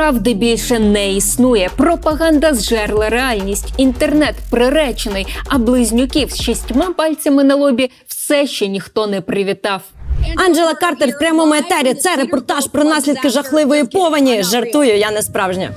Правди більше не існує. Пропаганда зжерла реальність. Інтернет приречений, а близнюків з шістьма пальцями на лобі все ще ніхто не привітав. Анджела Картер в прямому етері. Це репортаж про наслідки жахливої повені. Жартую, я не справжня.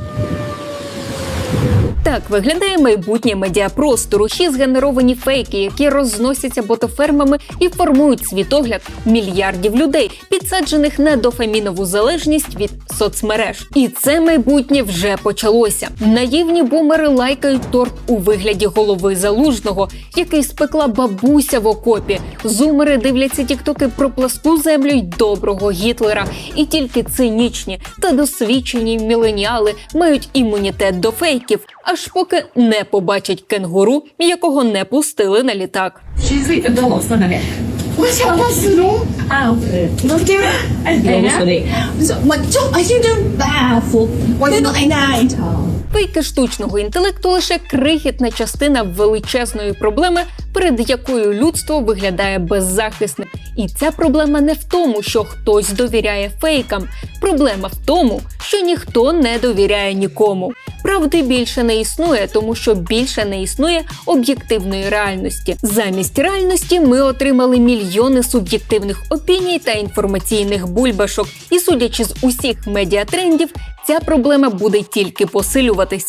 Так виглядає майбутнє медіапростору. Ще згенеровані фейки, які розносяться ботофермами і формують світогляд мільярдів людей, підсаджених на дофамінову залежність від соцмереж. І це майбутнє вже почалося. Наївні бумери лайкають торт у вигляді голови залужного, який спекла бабуся в окопі. Зумери дивляться тіктоки про пласку землю й доброго Гітлера. І тільки цинічні та досвідчені міленіали мають імунітет до фейків, аж поки не побачить кенгуру, якого не пустили на літак. Пийки штучного інтелекту лише крихітна частина величезної проблеми, перед якою людство виглядає беззахисним. І ця проблема не в тому, що хтось довіряє фейкам. Проблема в тому, що ніхто не довіряє нікому. Правди більше не існує, тому що більше не існує об'єктивної реальності. Замість реальності ми отримали мільйони суб'єктивних опіній та інформаційних бульбашок. І судячи з усіх медіатрендів, ця проблема буде тільки посилюватися.